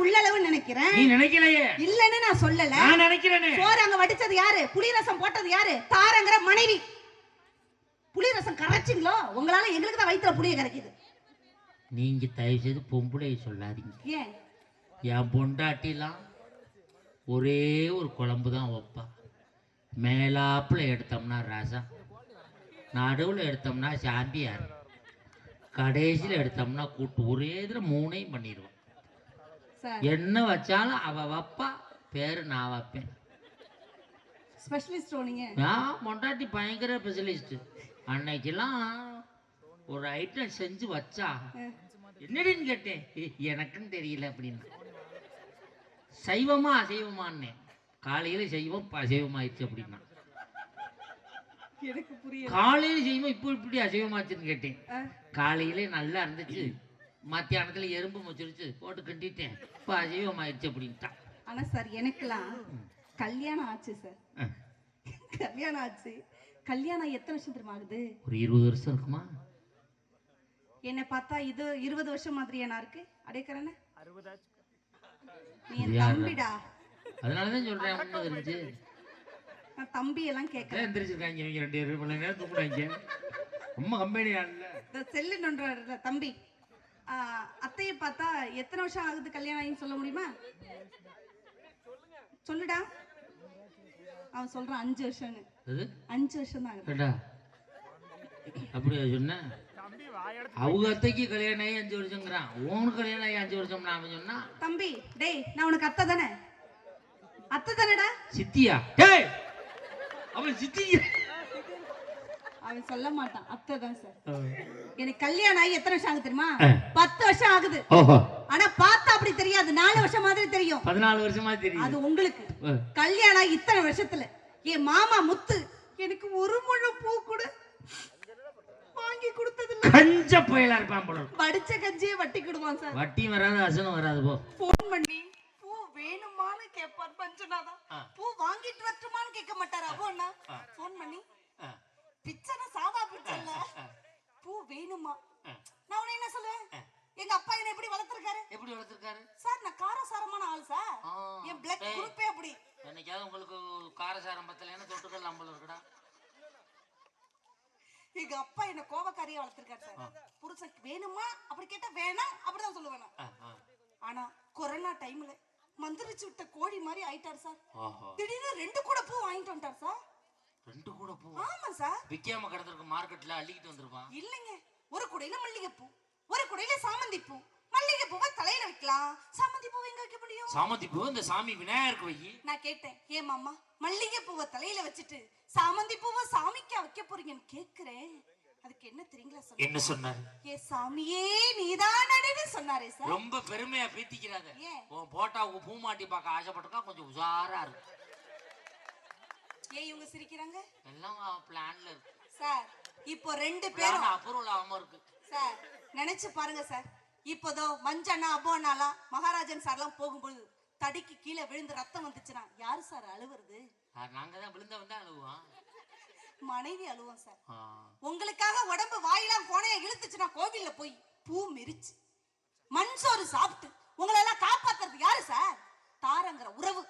உள்ளளவு நினைக்கிறேன். நீ நினைக்கலையே. இல்லன்னு நான் சொல்லல. நான் நினைக்கிறேனே. சோறு அங்க வடிச்சது யாரு? புளிரசம் போட்டது யாரு? தாரங்கிற மனைவி. புளிரசம் கரைச்சிங்களோ? உங்களால எங்களுக்கு தான் வயித்துல புளிய கரைக்குது. நீங்க தயவு செய்து பொம்பளையை சொல்லாதீங்க. ஏன்? என் பொண்டாட்டிலாம் ஒரே ஒரு குழம்பு தான் வைப்பா. மேலாப்புல எடுத்தோம்னா ரசம். நடுவில் எடுத்தோம்னா சாம்பியார். கடைசியில் எடுத்தோம்னா கூட்டு. ஒரே இதில் மூணையும் பண்ணிடுவோம் என்ன வச்சாலும் அவ வைப்பா பேர் நான் வைப்பேன். ஸ்பெஷலிஸ்ட் நீங்க? நான் பொண்டாட்டி பயங்கர ஸ்பெஷலிஸ்ட் அன்னைக்கெல்லாம் ஒரு ஐட்டம் செஞ்சு வச்சா. என்னடின்னு கேட்டேன். "ஏய், எனக்குன்னு தெரியல அப்படின்னு. சைவமா அசைவமான்னே. காலையில சைவம் இப்ப அசைவமாயிடுச்சு அப்படின்னா. காலையில செய்வோம் இப்போ இப்படி அசைவமாச்சுன்னு கேட்டேன். காலையில நல்லா இருந்துச்சு. மத்தியானத்துல எறும்பு முச்சிருச்சு போட்டு கிண்டிட்டேன். இப்போ அசைவமாயிடுச்சு அப்படின்ட்டான். ஆனா சார் எனக்கெல்லாம் கல்யாணம் ஆச்சு சார். கல்யாணம் ஆச்சு. கல்யாணம் எத்தனை வருஷம் தெரியுமா ஆகுது? ஒரு இருபது வருஷம் இருக்குமா? என்னை பார்த்தா இது இருபது வருஷம் மாதிரியா நான் இருக்கு? அடைக்கிறேன்னு? நீ என்? தம்பிடா. அதனாலதான் சொல்றேன் உண்மை தெரிஞ்சு நான் தம்பி எல்லாம் கேட்கறேன் எந்திரிச்சிருக்காங்க இவங்க ரெண்டு பேரும். மணி நேரம் தூக்குறாங்க ரொம்ப கம்பெனி ஆடல செல்லு நோண்டுறாருல தம்பி. அத்தையை பார்த்தா எத்தனை வருஷம் ஆகுது கல்யாணம் ஆகின்னு சொல்ல முடியுமா? சொல்லுடா. அவன் சொல்றான் அஞ்சு வருஷம்னு. அது அஞ்சு வருஷம் தான் அப்படியா சொன்ன? அவங்க அத்தைக்கு கல்யாணம் ஆகி அஞ்சு வருஷங்கிறான் உனக்கு கல்யாணம் ஆகி அஞ்சு வருஷம் அவன் சொன்னா? தம்பி டேய் நான் உனக்கு அத்தை தானே. அத்தை தானேடா. சித்தியா? டேய்! அவன் சித்தி. அவன் சொல்ல மாட்டான். அத்தை தான் சார் எனக்கு கல்யாணம் ஆகி எத்தனை வருஷம் ஆகுது தெரியுமா. பத்து வருஷம் ஆகுது. ஆனா பார்த்தா அப்படி தெரியாது. நாலு வருஷம் மாதிரி தெரியும். பதினாலு வருஷமா தெரியும் அது உங்களுக்கு. கல்யாணம் ஆகி இத்தனை வருஷத்துல என் மாமா முத்து எனக்கு ஒரு முழு பூ கூட வாங்கி கொடுத்தது கஞ்ச புயலா இருப்பான் போல. படிச்ச கஞ்சியே வட்டி கொடுவான் சார். வட்டியும் வராது அசனும் வராது போ. போன் பண்ணி பூ வேணுமான்னு கேட்பார் பஞ்சனாதான். பூ வாங்கிட்டு வரட்டுமான்னு கேட்க மாட்டாரு அப்போ போன் பண்ணி. பிச்சைனா சாதா பிச்சை இல்ல. பூ வேணுமா. நான் உன்னை என்ன சொல்லுவேன்? எங்க அப்பா என்ன எப்படி வளர்த்திருக்காரு? எப்படி வளர்த்துருக்காரு? சார் நான் காரசாரமான ஆள் சார். என் பிளட். குரூப்பே அப்படி. என்னைக்காவது உங்களுக்கு காரசாரம் பத்தலைன்னு தொட்டுக்கல் நம்மள இருக்குடா. எங்க அப்பா என்ன கோபக்காரியா வளர்த்திருக்காரு சார். புருஷன் வேணுமா? அப்படி கேட்டா வேணாம் அப்படிதான் சொல்லுவேன். ஆனா கொரோனா டைம்ல மந்திரிச்சு விட்ட கோழி மாதிரி ஆயிட்டார் சார். திடீர்னு ரெண்டு கூட பூ வாங்கிட்டு வந்துட்டார் சார். ரெண்டு கூட பூ ஆமா சார். விக்காம கிடந்திருக்கு மார்க்கெட்ல அள்ளிக்கிட்டு வந்திருப்பான். இல்லைங்க. ஒரு குடையில மல்லிகைப்பூ ஒரு குடையில சாமந்தி பூ மல்லிகை பூவை தலையில வைக்கலாம். சாமந்தி பூவை எங்க வைக்க முடியும்? சாமந்தி பூ இந்த சாமி விநாயகருக்கு வை. நான் கேட்டேன். ஏன் மாமா மல்லிகை பூவை தலையில வச்சுட்டு சாமந்தி பூவை சாமிக்கா வைக்க போறீங்கன்னு கேக்குறேன். அதுக்கு என்ன தெரியுங்களா சொல்ல என்ன சொன்னாரு? ஏ சாமியே நீதானடன்னு சொன்னாரே சார். ரொம்ப பெருமையா பேத்திக்கிறாத. ஏன்? உன் போட்டாவுக்கு பூ மாட்டி பார்க்க ஆசைப்பட்டிருக்கா கொஞ்சம் உஷாரா இருக்கு. ஏன் இவங்க சிரிக்கிறாங்க? எல்லாம் பிளான்ல இருக்கு. சார் இப்போ ரெண்டு பேரும் அப்ரூவல் ஆகாம இருக்கு. சார் நினைச்சு பாருங்க சார். இப்போதோ மஞ்சண்ணா அபோ அண்ணாலாம் மகாராஜன் சார்லாம் போகும்போது தடிக்கு கீழே விழுந்து ரத்தம் வந்துச்சுன்னா யாரு சார் அழுவுறது? நாங்க தான் விழுந்த வந்தா அழுவோம். மனைவி அழுவோம் சார். உங்களுக்காக உடம்பு வாயெல்லாம் கோணைய இழுத்துச்சுன்னா கோவில்ல போய் பூ மிரிச்சு மண் சோறு சாப்பிட்டு உங்களை எல்லாம் காப்பாத்துறது யாரு சார்? தாரங்கிற உறவு.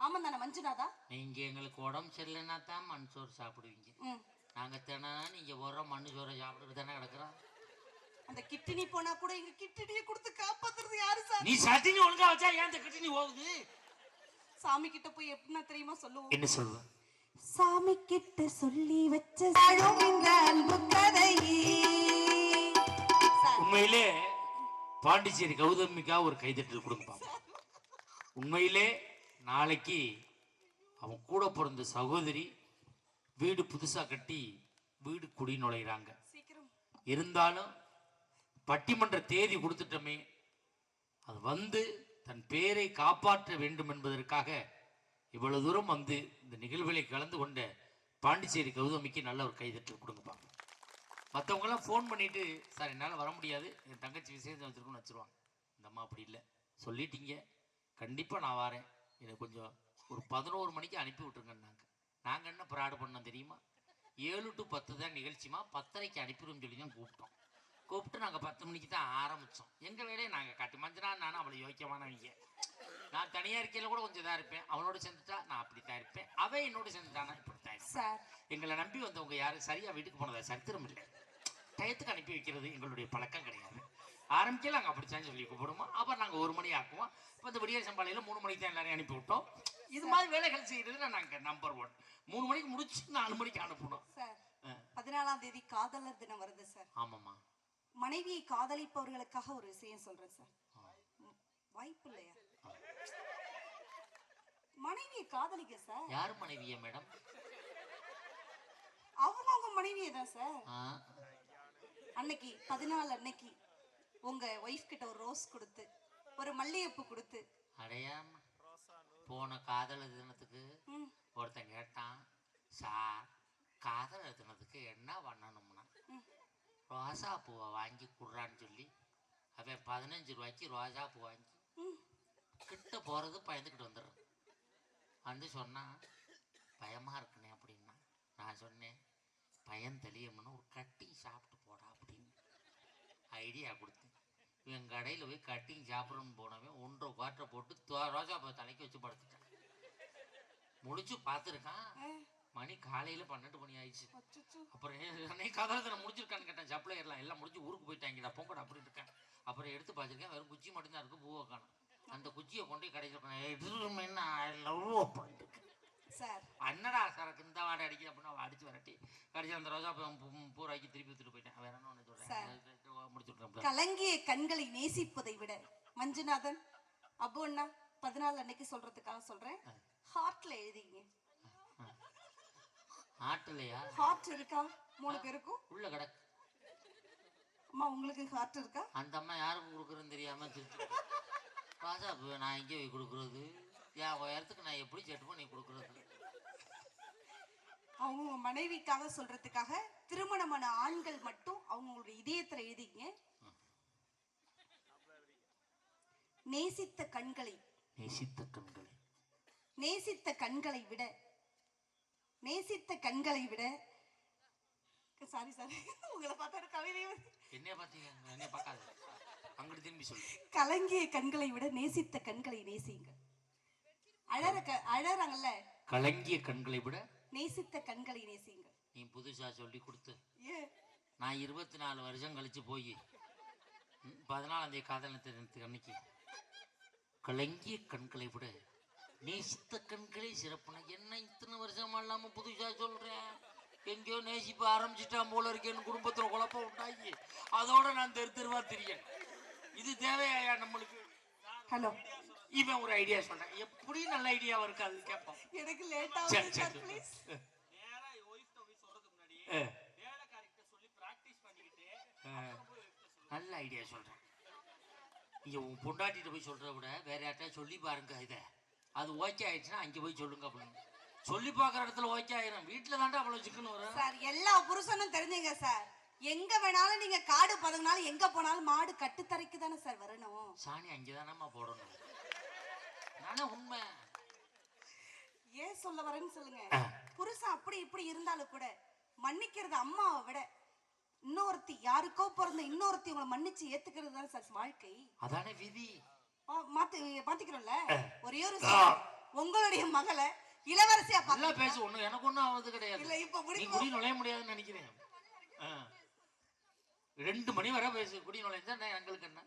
ஆமா தானே மஞ்சுநாதா நீங்க எங்களுக்கு உடம்பு சரியில்லைன்னா தான் மண் சோறு சாப்பிடுவீங்க. ம். நாங்க தினம் நீங்க ஒரு மண் சோறை சாப்பிட்டுட்டு தானே கிடக்குறோம். அந்த கிட்டினி போனா கூட எங்க கிட்டினியை கொடுத்து காப்பாத்துறது யாரு சார்? நீ சட்டினி ஒழுங்கா வச்சா ஏன் இந்த கிட்டினி போகுது சாமி கிட்ட போய் எப்படின்னா தெரியுமா சொல்லுவோம்? என்ன சொல்லுவ? சாமி கிட்ட சொல்லி வச்ச சாழும் இந்த அன்பு கதையே சார், உண்மையிலே பாண்டிச்சேரி கௌதமிக்கா ஒரு கைதட்டல் கொடுப்பான் உண்மையிலே நாளைக்கு அவன் கூட பிறந்த சகோதரி வீடு புதுசா கட்டி வீடு குடி நுழையிறாங்க. சீக்கிரம். இருந்தாலும் பட்டிமன்ற தேதி கொடுத்துட்டோமே. அது வந்து தன் பேரை காப்பாற்ற வேண்டும் என்பதற்காக இவ்வளவு தூரம் வந்து இந்த நிகழ்வுகளை கலந்து கொண்ட பாண்டிச்சேரி கௌதமிக்கு நல்ல ஒரு கைதட்டல் கொடுங்கப்பா. மற்றவங்கெல்லாம் ஃபோன் பண்ணிட்டு சார் என்னால் வர முடியாது. என் தங்கச்சி விசேஷம் வச்சிருக்கோன்னு வச்சிருவாங்க. இந்த அம்மா அப்படி இல்லை. சொல்லிட்டீங்க. கண்டிப்பாக நான் வரேன். எனக்கு கொஞ்சம் ஒரு பதினோரு மணிக்கு அனுப்பி விட்டுருங்கன்னாங்க. நாங்கள் என்ன ப்ராடு பண்ணோம் தெரியுமா? ஏழு டு பத்து தான் நிகழ்ச்சிமா பத்தரைக்கு அனுப்பிடுவோம் சொல்லி தான் கூப்பிட்டோம். கூப்பிட்டு நாங்கள் பத்து மணிக்கு தான் ஆரம்பித்தோம் எங்கள் வேலையை நாங்கள் காட்டி மஞ்சனா நானும் அவ்வளோ யோக்கியமானவங்க நான் தனியாக இருக்கையில் கூட கொஞ்சம் இதாக இருப்பேன். அவனோட சேர்ந்துட்டா நான் அப்படி தான் இருப்பேன். அவன் என்னோட சேர்ந்துட்டானா இப்படி தான் சார். எங்களை நம்பி வந்தவங்க யாரும் சரியாக வீட்டுக்கு போனதா? சரித்திரம் இல்லை. டயத்துக்கு அனுப்பி வைக்கிறது எங்களுடைய பழக்கம் கிடையாது. ஆரம்பிக்கல நாங்கள் அப்படித்தான் சொல்லி கூப்பிடுவோம்? அப்புறம் நாங்கள் ஒரு மணி ஆக்குவோம். இப்போ இந்த விடியல் சம்பாளையில் மூணு மணிக்கு தான் எல்லாரையும் அனுப்பி விட்டோம். இது மாதிரி வேலைகள் செய்யறதுல நாங்கள் நம்பர் ஒன் மூணு மணிக்கு முடிச்சு நாலு மணிக்கு அனுப்பணும். சார். பதினாலாம் தேதி காதலர் தினம் வருது சார் ஆமாம்மா. மனைவியை காதலிப்பவர்களுக்காக ஒரு விஷயம் சொல்றேன் சார் வாய்ப்பு இல்லையா? மனைவியை காதலிக்க சார் யார் மனைவியா மேடம் அவங்க அவங்க மனைவியை தான் சார் அன்னைக்கு பதினாலு அன்னைக்கு உங்க ஒய்ஃப் கிட்ட ஒரு ரோஸ் கொடுத்து ஒரு மல்லிகைப்பூ கொடுத்து அடையாம போன காதல் தினத்துக்கு ஒருத்தன் கேட்டான் சார் காதல் தினத்துக்கு என்ன பண்ணணும்னா. ரோசா பூவை வாங்கி குடுறான்னு சொல்லி அவன் பதினஞ்சு ரூபாய்க்கு ரோஜா பூ வாங்கி. கிட்ட போகிறது பயந்துக்கிட்டு வந்துடுறான் வந்து சொன்னான் பயமா இருக்குனே அப்படின்னா நான் சொன்னேன் பயம் தெளியும்னு ஒரு கட்டிங் சாப்பிட்டு போடா அப்படின்னு ஐடியா கொடுத்தேன் இவன் கடையில் போய் கட்டிங் சாப்பிடணும்னு போனவன் ஒன்றரை குவாட்டரை போட்டு ரோஜா பூ தலைக்கு வச்சு படுத்துட்டான் முடிச்சு பார்த்துருக்கான் மணி காலையில் பன்னெண்டு மணி ஆயிடுச்சு. அப்புறம் அன்னைக்கு காதலத்தில் முடிச்சிருக்கான்னு கேட்டேன் சப்ளையர்லாம் எல்லாம் முடிஞ்சு ஊருக்கு போயிட்டாங்கடா போங்கடா அப்படின்னு இருக்கேன் அப்புறம் எடுத்து பார்த்துருக்கேன் வெறும் குச்சி மட்டும்தான் இருக்கு பூவை காணும் அந்த குச்சியை கொண்டு சார் அண்ணடா சரக்கு இந்த வாடை அடிக்குது அப்படின்னு அடிச்சு வரட்டி கடைசி அந்த ரோஜா பூராக்கி திருப்பி வித்துட்டு போயிட்டேன் வேற என்ன ஒன்று சொல்கிறேன் கலங்கிய கண்களை நேசிப்பதை விட மஞ்சுநாதன் அப்பு அண்ணா பதினாலு அன்னைக்கு சொல்றதுக்காக சொல்றேன். ஹார்ட்ல எழுதிங்க. ஆட்டுலையா ஹார்ட் இருக்கா? மூணு பேருக்கும் உள்ள கிடக்கு. அம்மா உங்களுக்கு ஹார்ட் இருக்கா? அந்த அம்மா யாருக்கு கொடுக்குறதுன்னு தெரியாம திருச்சி ராஜா நான் எங்கே போய் கொடுக்குறது? என் உயரத்துக்கு நான் எப்படி செட்டு பண்ணி கொடுக்குறது? அவங்க மனைவிக்காக சொல்றதுக்காக திருமணமான ஆண்கள் மட்டும் அவங்களுடைய இதயத்துல எழுதிங்க. நேசித்த கண்களை. நேசித்த கண்களை. நேசித்த கண்களை விட நேசித்த கண்களை விட சாரி சாரி உங்களை பார்த்தா கவிதையே. என்னைய பார்த்தீங்க? என்னைய பார்க்காத. அங்கிட்டு திரும்பி சொல்லு. கலங்கிய கண்களை விட நேசித்த கண்களை நேசிங்க அழற க அழறாங்கல்ல? கலங்கிய கண்களை விட நேசித்த கண்களை நேசிங்க நீ புதுசா சொல்லி கொடுத்து. நான் இருபத்தி நாலு வருஷம் கழிச்சு போய் பதினாலாம் தேதி காதல் தினத்துக்கு அன்னைக்கு கலங்கிய கண்களை விட. நேசித்த கண்களே சிறப்புன என்ன இத்தனை வருஷமா இல்லாம புதுசா சொல்றேன் எங்கேயோ நேசிப்ப ஆரம்பிச்சிட்டான் போல இருக்கேன்னு குடும்பத்துல குழப்பம் உண்டாகி. அதோட நான் தெரு தெருவா தெரியேன். இது தேவையா நம்மளுக்கு? ஹலோ இவன் ஒரு ஐடியா சொல்றேன். எப்படி நல்ல ஐடியா இருக்காது கேட்போம். எனக்கு லேட் ஆகுது சார் ப்ளீஸ் நேரா ஒய்ஃப்ட்ட போய் சொல்றதுக்கு முன்னாடி ஆ, வேலைக்காரிட்ட சொல்லி பிராக்டிஸ் பண்ணிக்கிட்டு. நல்ல ஐடியா சொல்றேன். இங்க உன் பொண்டாட்டிட்ட போய் சொல்றத விட வேற யார்ட்டா சொல்லி பாருங்க இதை. அது ஓகே ஆயிடுச்சுன்னா அங்கே போய் சொல்லுங்க அப்படின்னு சொல்லி பார்க்குற இடத்துல ஓகே ஆயிரும். வீட்டில் தாண்டா அவ்வளோ சிக்கன் வரும். சார் எல்லா புருஷனும் தெரிஞ்சுங்க சார். எங்க வேணாலும் நீங்க காடு பதங்கினாலும் எங்க போனாலும் மாடு கட்டுத்தரைக்கு தானே சார் வரணும். சாணி அங்கே தானம்மா போடணும் நானே உண்மை ஏன் சொல்ல வரேன்னு சொல்லுங்க. புருஷன் அப்படி இப்படி இருந்தாலும் கூட மன்னிக்கிறது அம்மாவை விட இன்னொருத்தி யாருக்கோ பிறந்த இன்னொருத்தி உங்களை மன்னிச்சு ஏத்துக்கிறது தான் சார் வாழ்க்கை. அதானே விதி. மாத்தி மாத்திக்கிறோம்ல? ஒரே ஒரு. உங்களுடைய மகளை இளவரசியா நல்லா பேசு ஒன்றும் எனக்கு ஒன்றும் ஆகுது கிடையாது. இல்ல இப்ப குடி நுழைய முடியாதுன்னு நினைக்கிறேன். ரெண்டு மணி வரை பேசு குடி நுழைஞ்சா எங்களுக்கு என்ன?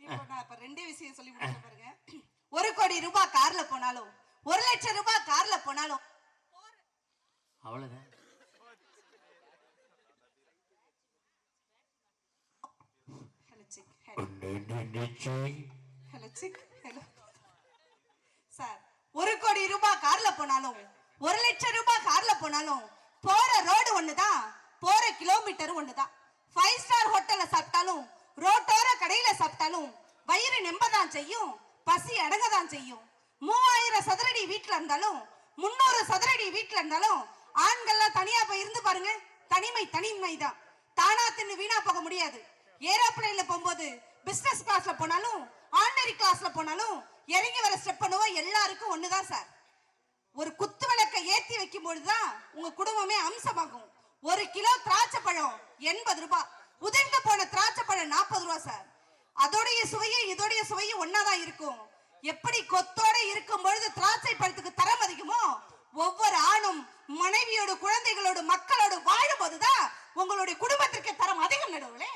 இப்போ நான் இப்ப ரெண்டே விஷயம் சொல்லி முடிச்ச பாருங்க. ஒரு கோடி ரூபாய் கார்ல போனாலும் ஒரு லட்சம் ரூபாய் கார்ல போனாலும் ஹலோ சார் ஒரு கோடி ரூபாய் கார்ல போனாலும் ஒரு லட்சம் ரூபாய் கார்ல போனாலும் போற ரோடு ஒண்ணுதான் போற கிலோமீட்டர் ஒண்ணுதான். ஃபைவ் ஸ்டார் ஹோட்டல்ல சாப்பிட்டாலும் ரோட்டோர கடையில சாப்பிட்டாலும் வயிறு நெம்பதான் செய்யும் பசி அடங்கதான் செய்யும். மூவாயிரம் சதுரடி வீட்டுல இருந்தாலும் முன்னூறு சதுரடி வீட்டுல இருந்தாலும் ஆண்கள்லாம் தனியா போய் இருந்து பாருங்க தனிமை தனிமை தான் தானா தின்னு வீணா போக முடியாது. ஏரோப்ளைன்ல போகும்போது பிசினஸ் கிளாஸ்ல போனாலும் ஆர்டினரி கிளாஸ்ல போனாலும் இறங்கி வர ஸ்டெப் பண்ணுவோம் எல்லாருக்கும் ஒண்ணுதான் சார் ஒரு குத்து விளக்கை ஏத்தி வைக்கும் பொழுதுதான் உங்க குடும்பமே அம்சமாகும். ஒரு கிலோ திராட்சை பழம் எண்பது ரூபாய் உதிர்ந்து போன திராட்சை பழம் நாற்பது ரூபா சார் அதோடைய சுவையும் இதோடைய சுவையும் ஒன்னாதான் இருக்கும். எப்படி கொத்தோட இருக்கும் பொழுது திராட்சை பழத்துக்கு தரம் அதிகமோ ஒவ்வொரு ஆணும் மனைவியோட குழந்தைகளோட மக்களோட வாழும் போதுதான் உங்களுடைய குடும்பத்திற்கு தரம் அதிகம் நடுவுலே.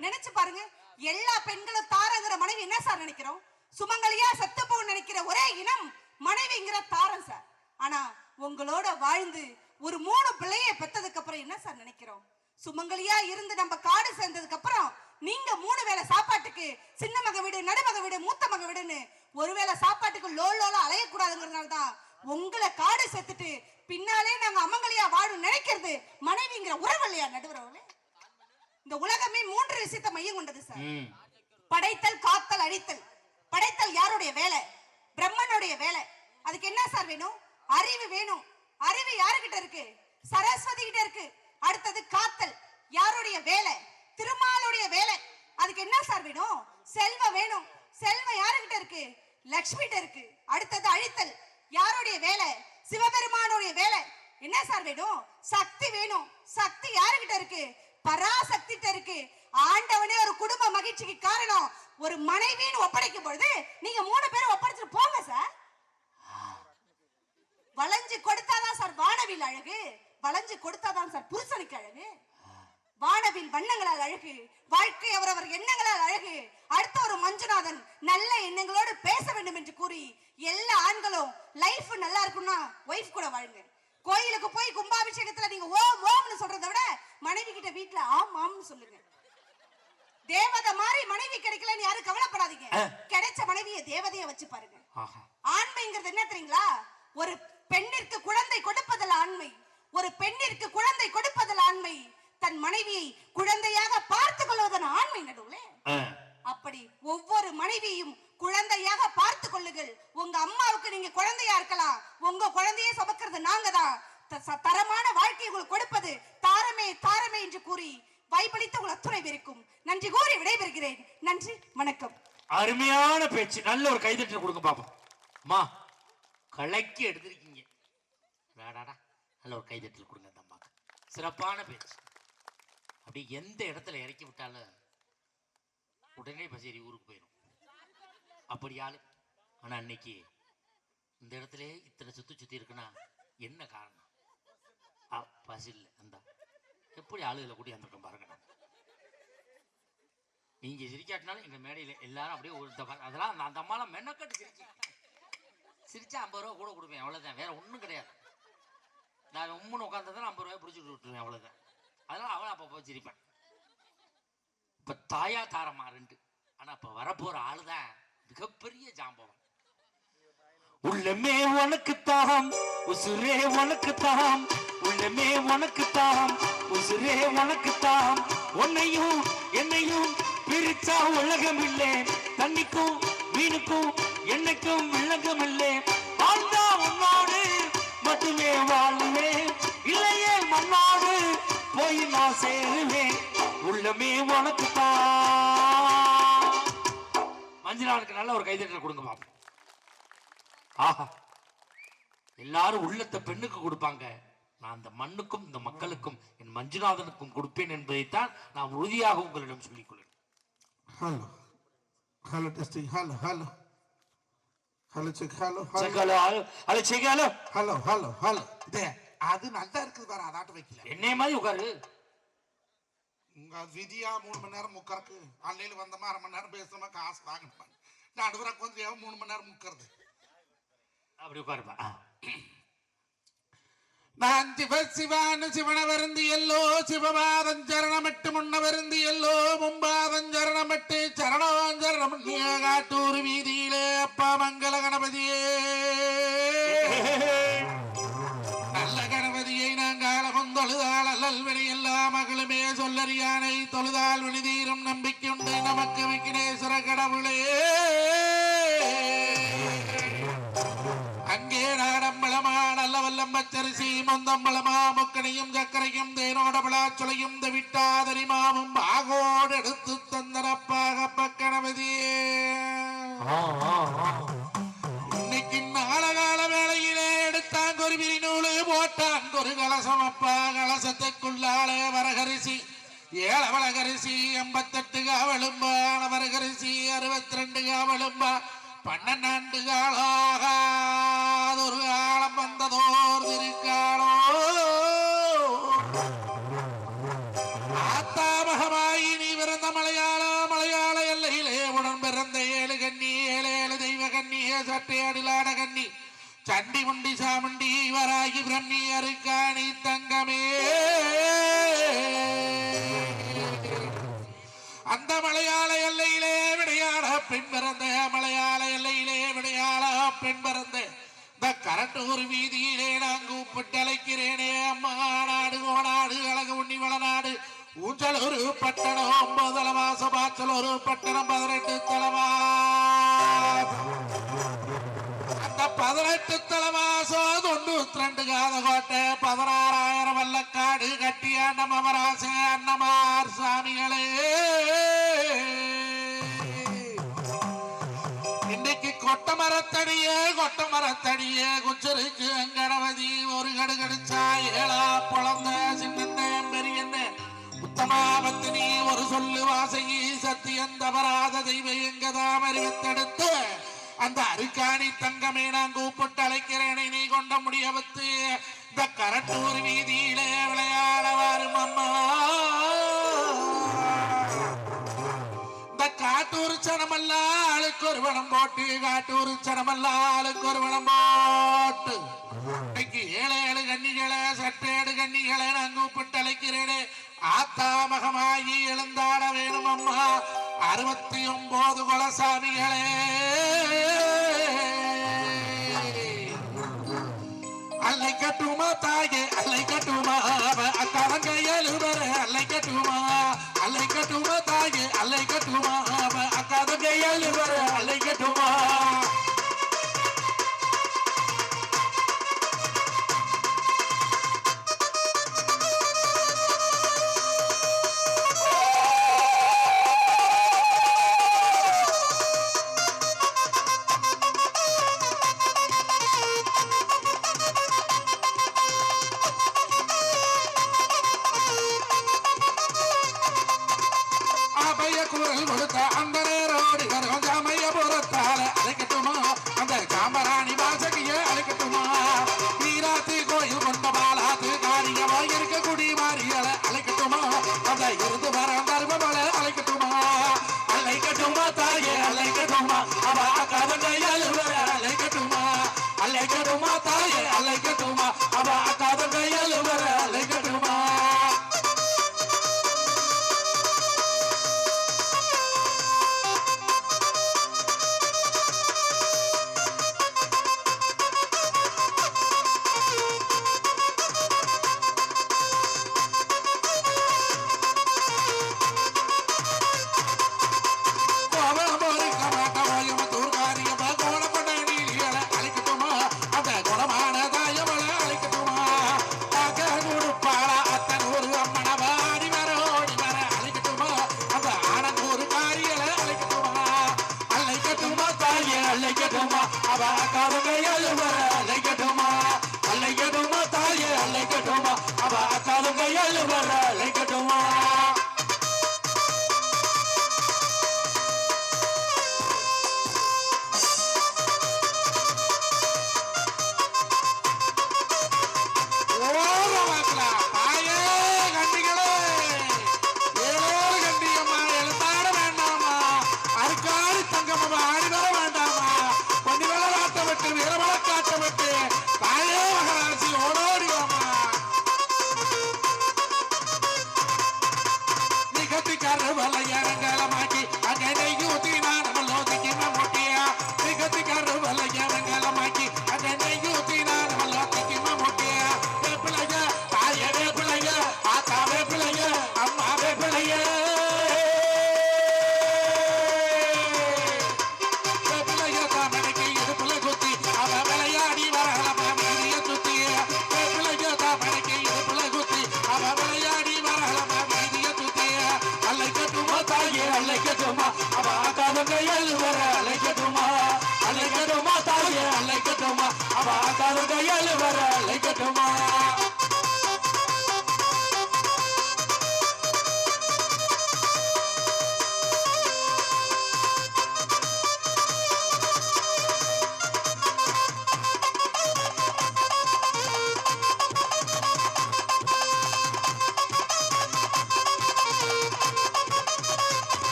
நினைச்சு பாருங்க. எல்லா பெண்களும் தாரங்கிற மனைவி என்ன சார் நினைக்கிறோம்? சுமங்கலியா செத்து போகும் நினைக்கிற ஒரே இனம் மனைவிங்கிற தாரம் சார் ஆனா உங்களோட வாழ்ந்து ஒரு மூணு பிள்ளைய பெத்ததுக்கு அப்புறம் என்ன சார் நினைக்கிறோம்? சுமங்கலியா இருந்து நம்ம காடு சேர்ந்ததுக்கு அப்புறம் நீங்க மூணு வேளை சாப்பாட்டுக்கு சின்ன மக வீடு நடுமக வீடு மூத்த மக வீடுன்னு ஒருவேளை சாப்பாட்டுக்கு லோ லோல அலையக்கூடாதுங்கிறதுனால தான் உங்களை காடு செத்துட்டு பின்னாலே நாங்க அமங்கலியா வாழும் நினைக்கிறது மனைவிங்கிற உறவு இல்லையா நடுவரவங்களே இந்த உலகமே மூன்று விஷயத்தை மையம் கொண்டது சார். படைத்தல் காத்தல் அழித்தல். படைத்தல் யாருடைய வேலை? பிரம்மனுடைய வேலை. அதுக்கு என்ன சார் வேணும்? அறிவு வேணும். அறிவு யாருகிட்ட இருக்கு? சரஸ்வதி கிட்ட இருக்கு. அடுத்தது காத்தல். யாருடைய வேலை? திருமாலுடைய வேலை. அதுக்கு என்ன சார் வேணும்? செல்வம் வேணும். செல்வம் யாருகிட்ட இருக்கு? லக்ஷ்மி கிட்ட இருக்கு. அடுத்தது அழித்தல். யாருடைய வேலை? சிவபெருமானுடைய வேலை. என்ன சார் வேணும்? சக்தி வேணும். சக்தி யாருகிட்ட இருக்கு? பராசக்தி இருக்கு. ஆண்டவனே ஒரு குடும்ப மகிழ்ச்சிக்கு காரணம். ஒரு மனைவின்னு ஒப்படைக்கும் பொழுது நீங்க மூணு பேரும் ஒப்படைச்சிட்டு போங்க சார். வளைஞ்சு கொடுத்தாதான் சார் வானவில் அழகு. வளைஞ்சு கொடுத்தாதான் சார் புருஷனுக்கு அழகு. வானவில் வண்ணங்களால் அழகு. வாழ்க்கை அவரவர் எண்ணங்களால் அழகு. அடுத்த ஒரு மஞ்சுநாதன் நல்ல எண்ணங்களோடு பேச வேண்டும் என்று கூறி எல்லா ஆண்களும் லைஃப் நல்லா இருக்கும்னா ஒய்ஃப் கூட வாழுங்க. கோயிலுக்கு போய் கும்பாபிஷேகத்துல நீங்க ஓம் ஓம்னு சொல்றதை விட மனைவி கிட்ட வீட்டுல ஆம் ஆம்னு சொல்லுங்க. தேவதை மாதிரி மனைவி கிடைக்கலன்னு யாரும் கவலைப்படாதீங்க. கிடைச்ச மனைவியை தேவதைய வச்சு பாருங்க. ஆண்மைங்கிறது என்ன தெரியுங்களா? ஒரு பெண்ணிற்கு குழந்தை கொடுப்பதில் ஆண்மை. ஒரு பெண்ணிற்கு குழந்தை கொடுப்பதில் ஆண்மை. தன் மனைவியை குழந்தையாக பார்த்துக் கொள்வதன் ஆண்மை நடுவுல. அப்படி ஒவ்வொரு மனைவியும் குழந்தையாக பார்த்து கொள்ளுங்கள். உங்க அம்மாவுக்கு நீங்க குழந்தையா இருக்கலாம். உங்க குழந்தையை சுமக்கிறது நாங்க தான். தரமான வாழ்க்கை உங்களுக்கு கொடுப்பது தாரமே தாரமே என்று கூறி வாய்ப்பளித்த உங்கள் அத்துணை பேருக்கும் நன்றி கூறி விடைபெறுகிறேன். நன்றி வணக்கம். அருமையான பேச்சு. நல்ல ஒரு கைதட்டல் கொடுங்க பாப்போம். அம்மா கலக்கி எடுத்திருக்கீங்க. வேடாடா நல்ல ஒரு கைதட்டல் கொடுங்க அந்த அம்மாவுக்கு. சிறப்பான பேச்சு. அப்படி எந்த இடத்துல இறக்கி விட்டாலும் உடனே பசேரி ஊருக்கு போயிடும் அப்படி ஆளு. ஆனா அன்னைக்கு இந்த இடத்துல இத்தனை சுத்தி சுத்தி இருக்குன்னா என்ன காரணம்? ஆ, பசி இல்லை. அந்த. எப்படி ஆளுகளை கூட்டி வந்திருக்கோம் பாருங்க நான். நீங்க சிரிக்காட்டினாலும் எங்க மேடையில எல்லாரும் அப்படியே ஒரு அதெல்லாம் நான் அந்த அம்மாலாம் மெனக்கட்டு சிரிச்சு. சிரிச்சா ஐம்பது ரூபா கூட கொடுப்பேன். அவ்வளவுதான். வேற ஒன்றும் கிடையாது. நான் உம்முன்னு உட்காந்துருந்தா ஐம்பது ரூபாய் பிடிச்சிட்டு விட்டுருவேன் அவ்வளவுதான். அதனால அவளை அப்பப்போ சிரிப்பேன் இப்போ தாயா தாரமா ரெண்டு ஆனா இப்ப வரப்போற ஆளுதான் மிகப்பெரிய ஜாம்பவன். உள்ளமே உனக்கு தாகம் உசுரே உனக்கு தாகம். உள்ளமே உனக்கு தாகம் உசுரே உனக்கு தாகம். உன்னையும் என்னையும் பிரிச்சா உலகம் இல்லை தண்ணிக்கும் மீனுக்கும் என்னைக்கும் விலகம் இல்லை மட்டுமே வாழ்வேன். இல்லையே மண்ணோடு போய் நான் சேருவேன். உள்ளமே உனக்கு தான் மஞ்சளானுக்கு நல்ல ஒரு கைதட்டல் கொடுங்க பாப்போம். ஆஹா. எல்லாரும் உள்ளத்தை பெண்ணுக்கு கொடுப்பாங்க. நான் அந்த மண்ணுக்கும் இந்த மக்களுக்கும் என் மஞ்சுநாதனுக்கும் கொடுப்பேன் என்பதைத்தான் நான் உறுதியாக உங்களிடம் சொல்லிக் கொள்கிறேன். Hello hello testing hello hello Hello, hello. Check hello, hello, hello, check hello. Hello, hello, hello. இதே, அது நல்லா இருக்குது பாரு அதாட்ட வைக்கல என்னைய மாதிரி உட்காரு உங்க விதியா மூணு மணி நேரம் முக்கறக்கு அன்னையில வந்தமா அரை மணி நேரம் பேசுறமா காசு வாங்கணுமா நடுவரா கொஞ்சம் மூணு மணி நேரம் முக்கறது அப்படி உட்காருப்பா. நான் சிவ சிவான்னு சிவன வருந்தி எல்லோ சிவபாதம் சரணமிட்டு முன்ன வருந்தி எல்லோ மும்பாதம் சரணமிட்டு சரணாஞ்சரணம் காட்டூர் வீதியிலே அப்பா மகளுமே தொழுதால் விழுதீரும் நம்பிக்கையுண்டு நமக்கு விக்னேஸ்வர கடவுளே. அங்கே நாடம்பளமா நல்ல வல்லம் பச்சரிசி மொந்தம்பளமா முக்கனையும் சக்கரையும் தேனோட பலாச்சுளையும் விட்டாதரி மாவும் பாகோடு எடுத்து தந்தனப்பாக பக்கணபதியே. இன்னைக்கு நாளகால வேளையிலே எடுத்தாங்க ஒரு விரிநூலு போட்டாங்க ஒரு கலசம் அப்பா கலசத்துக்குள்ளாலே வரகரிசி. ஏழவளகரிசி எண்பத்தெட்டு காவலும்பா நவரகரிசி அறுபத்தி ரெண்டு காவலும்பா பன்னெண்டாண்டு காலாக ஒரு காலம் வந்ததோர் திருக்காலோ. ஆத்தாமகமாயி நீ பிறந்த மலையாள மலையாள எல்லையிலே உடன் பிறந்த ஏழு கண்ணி ஏழு ஏழு தெய்வ கண்ணியே சட்டை அடிலாட கண்ணி சண்டி முண்டி சாமுண்டி வராகி பிரம்மி காணி தங்கமே. அந்த மலையாள எல்லையிலே விடையாள பெண் பிறந்த மலையாள எல்லையிலே விடையாள பெண் பிறந்த இந்த ஒரு வீதியிலே நான் கூப்பிட்டு அழைக்கிறேனே அம்மா நாடு கோநாடு அழகு உண்ணி வளநாடு. ஊஞ்சல் ஒரு பட்டணம் ஒன்பது தலவாச பாச்சல் ஒரு பட்டணம் பதினெட்டு தலவா அந்த பதினெட்டு தலவாசம் தொண்ணூத்தி ரெண்டு காத கோட்டை பதினாறாயிரம் வல்லக்காடு கட்டிய அன்னமராச அன்னமார் சாமிகளே. இன்னைக்கு கொட்ட மரத்தடியே கொட்ட மரத்தடியே குச்சருக்கு கணபதி ஒரு கடு கடிச்சா ஏழா பொழந்த சின்ன பெரியண்ண. உத்தமாபத்தினி ஒரு சொல்லு வாசகி சத்தியந்த பராத தெய்வ எங்கதாம் அறிவத்தெடுத்து அந்த அருக்காணி தங்கமே நான் கூப்பிட்டு அழைக்கிறேனை நீ கொண்ட முடியவத்து இந்த கரட்டூர் வீதியிலே விளையாட வரும் அம்மா. இந்த காட்டூர் சனமெல்லாம் ஆளுக்கு ஒரு வனம் போட்டு காட்டூர் சனமெல்லாம் ஆளுக்கு ஒரு வனம் போட்டு. கன்னிகளை சற்றேடு கன்னிகளை நான் கூப்பிட்டு அழைக்கிறேனே ஆத்தா மகமாகி எழுந்தாட வேணும் அம்மா அறுபத்தி ஒன்பது குலசாமிகளே. அல்லை கட்டுமா தாயே அல்லை கட்டுமா அக்காரங்க எழுபற அல்லை கட்டுமா. அல்லை கட்டுமா தாயே அல்லை கட்டுமா அக்காரங்க எழுபற அல்லை அழைக்கட்டுமா அவ காதுகையால் வர அழைக்கட்டுமா அழைக்கட்டுமா தாயே அழைக்கட்டுமா அவ காதுகையால் வர அழைக்கட்டுமா Karvalayangal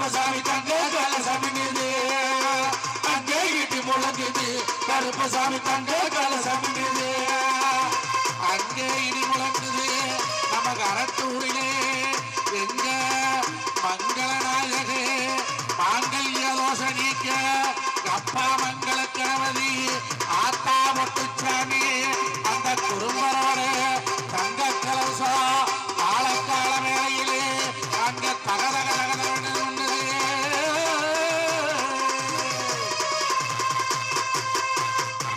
கருப்பசாமி தங்க கலசாமி மீது. அங்கே இடி முழங்குது கருப்பசாமி தங்க கலசாமி மீது. அங்கே இடி முழங்குது நம்ம கரத்தூரிலே எங்க மங்களநாயகே மாங்கல்ய தோஷ நீக்க அப்பா மங்கள கணபதி ஆத்தா மொட்டுச்சாமி